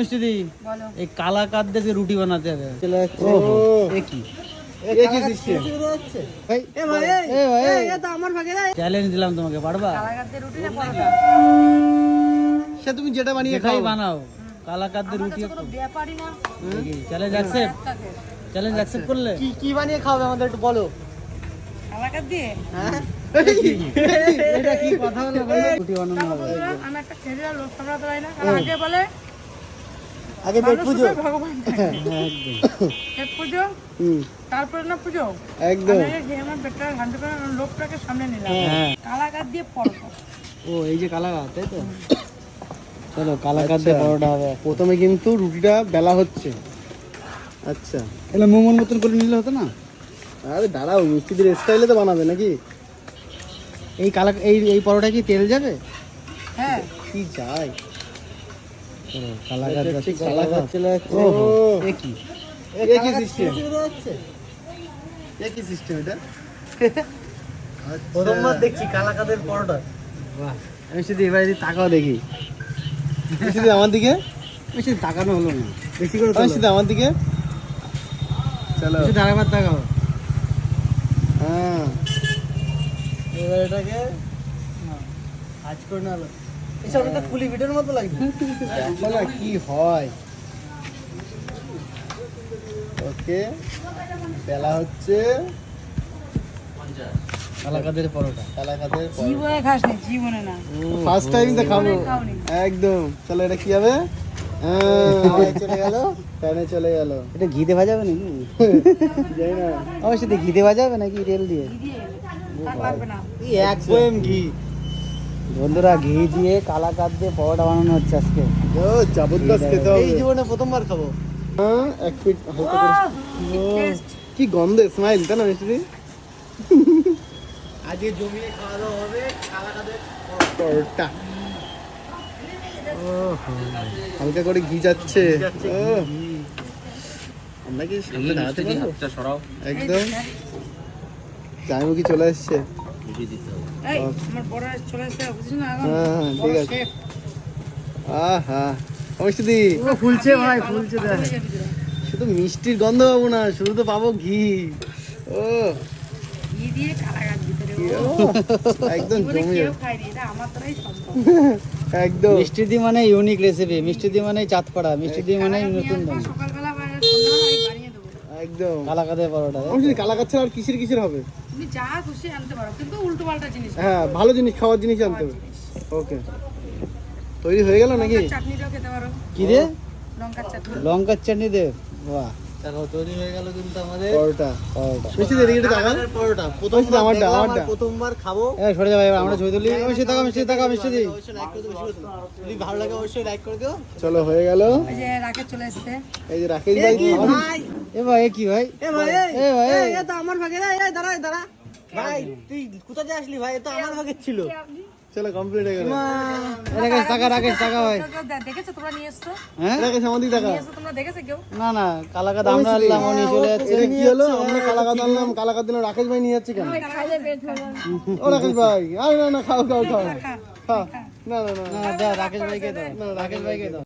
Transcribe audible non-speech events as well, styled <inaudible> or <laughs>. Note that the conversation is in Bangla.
মিষ্টি এই কালা কাদ দিয়ে রুটি বানাতে হবে। চ্যালেঞ্জ দিলাম তোমাকে পারবা? রুটি সে তুমি যেটা বানিয়ে খাও। বানাও। কালাকাঁদ দিয়ে রুটি কোনো ব্যাপারই না। চ্যালেঞ্জ অ্যাকসেপ্ট চ্যালেঞ্জ অ্যাকসেপ্ট করলে? কি কি বানিয়ে খাওয়াবে আমাদের একটু বলো। দিয়ে? হ্যাঁ। <laughs> এটা কি কথা হলো রুটি বানানো হবে। আমি একটা খেজুর লোক সামলাতে পারি না। কারণ আগে বলে আগে পেট পুজো। ভগবান। <laughs> হ্যাঁ, পেট পুজো? হুম। তারপরে না পুজো? একদম। আমি আগে আমার পেটটা ঘামতে পারে লোকটাকে সামনে নিলাম। হ্যাঁ কালাগাত দিয়ে পরোটা ও এই যে কালা তাই তো? চলো কালা দিয়ে আচ্ছা। পরোটা হবে। প্রথমে কিন্তু রুটিটা বেলা হচ্ছে। আচ্ছা। এগুলো মোমোর মতন করে নিলে হতো না? আরে দাঁড়াও মিষ্টিদের স্টাইলে তো বানাবে নাকি? এই কালা এই এই পরোটা কি তেল যাবে? হ্যাঁ। কি যায়? কালা কাদ যাচ্ছে কালা কাদ। চলে যাচ্ছে ও। একই। সিস্টেম একই সিস্টেম এটা। প্রথমবার দেখছি কালা কাদের পরোটা। বাহ আমি শুধু এবার যদি তাকাও দেখি। মিষ্টিদি আমার দিকে? বেশি তাকানো হলো না। বেশি করে। মিষ্টিদি আমার দিকে? চলো। বেশি আরেকবার তাকাও। হ্যাঁ। এবার এটাকে আজ করে না এসব তো কুলি ভিডিওর মতো লাগছে না কি হয়? ওকে বেলা হচ্ছে কালাকাদের পরোটা। কালা জীবনে খাসনি জীবনে না। ফার্স্ট টাইম তো খাব। একদম। চলো এটা কি হবে? হ্যাঁ, চলে গেল প্যানে চলে গেল। এটা ঘিতে ভাজা হবে নাকি? যাই না। অবশ্যই ঘিতে ভাজা হবে নাকি? তেল দিয়ে। এক ঘি। বন্ধুরা ঘি দিয়ে কালাকাদ দিয়ে পরোটা বানানো হচ্ছে আজকে। ও জবরদস্ত খেতে হবে। এই জীবনে প্রথমবার খাব। হ্যাঁ এক ফিট হালকা করে। কি। কি গন্ধ স্মাইল তাই না মিষ্টি? <laughs> আজকে জমিয়ে খাওয়া দাওয়া হবে কালাকাদের পরোটা। হালকা করে ঘি যাচ্ছে। ও, আমরা কি সামনে দাঁড়াতে পারব? একদম। জায়মুখী চলে এসছে চলে বুঝিস না হ্যাঁ। হ্যাঁ ঠিক আছে। আহা মিষ্টি ফুলছে ভাই ফুলছে দেখ। হয়ে। শুধু মিষ্টির গন্ধ পাবো না শুধু তো পাবো ঘি। ও। ঘি দিয়ে ভিতরে একদম একদম। মিষ্টি দি মানে ইউনিক রেসিপি মিষ্টি দি মানে চাঁদপাড়া মিষ্টি দি মানে নতুন একদম। কালাকাদের পরোটা ছাড়া আর কিসের কিসের হবে? তুমি যা খুশি আনতে পারো কিন্তু উল্টো পাল্টা জিনিস হ্যাঁ ভালো জিনিস খাওয়ার জিনিস আনতে হবে। ওকে। তৈরি হয়ে গেল নাকি? লঙ্কার চাটনিটাও খেতে পারো। কি রে? লঙ্কার চাটনি। লঙ্কার চাটনি দে বাহ। দেখো তৈরি হয়ে গেল কিন্তু আমাদের পরোটা পরোটা। মিষ্টি এদিকে একটু তাকান। পরোটা। মিষ্টি আমারটা আমারটা প্রথমবার খাব। এই সরে যাবে আমরা ছবি তুলি। মিষ্টি টাকা মিষ্টি টাকা মিষ্টি দি যদি ভালো লাগে অবশ্যই লাইক করে দিও। চলো হয়ে গেল। ওই যে রাকেশ চলে এসছে। এই যে রাকেশ ভাই। এ ভাই কি ভাই? এ ভাই এ ভাই এ। এ তো আমার ভাগে রে দাঁড়া দাঁড়া। ভাই তুই কোথা থেকে আসলি ভাই? এ তো আমার ভাগে ছিল। চলো কমপ্লিট হয়ে গেল। রাকেশ টাকা রাকেশ টাকা ভাই। দেখেছ তোমরা নিয়ে এসছো? হ্যাঁ? রাকেশ আমার দিকে টাকা নিয়ে এসছো তোমরা দেখেছ কেউ না না কালাকাদ আমরা আনলাম উনি চলে যাচ্ছে এটা কি হলো আমরা কালাকাত আনলাম কালাকাত দিলাম রাকেশ ভাই নিয়ে যাচ্ছে কেন ও রাকেশ ভাই আরে না না খাও খাও খাও না না না না দে রাকেশ ভাইকে দাও রাকেশ ভাইকে দাও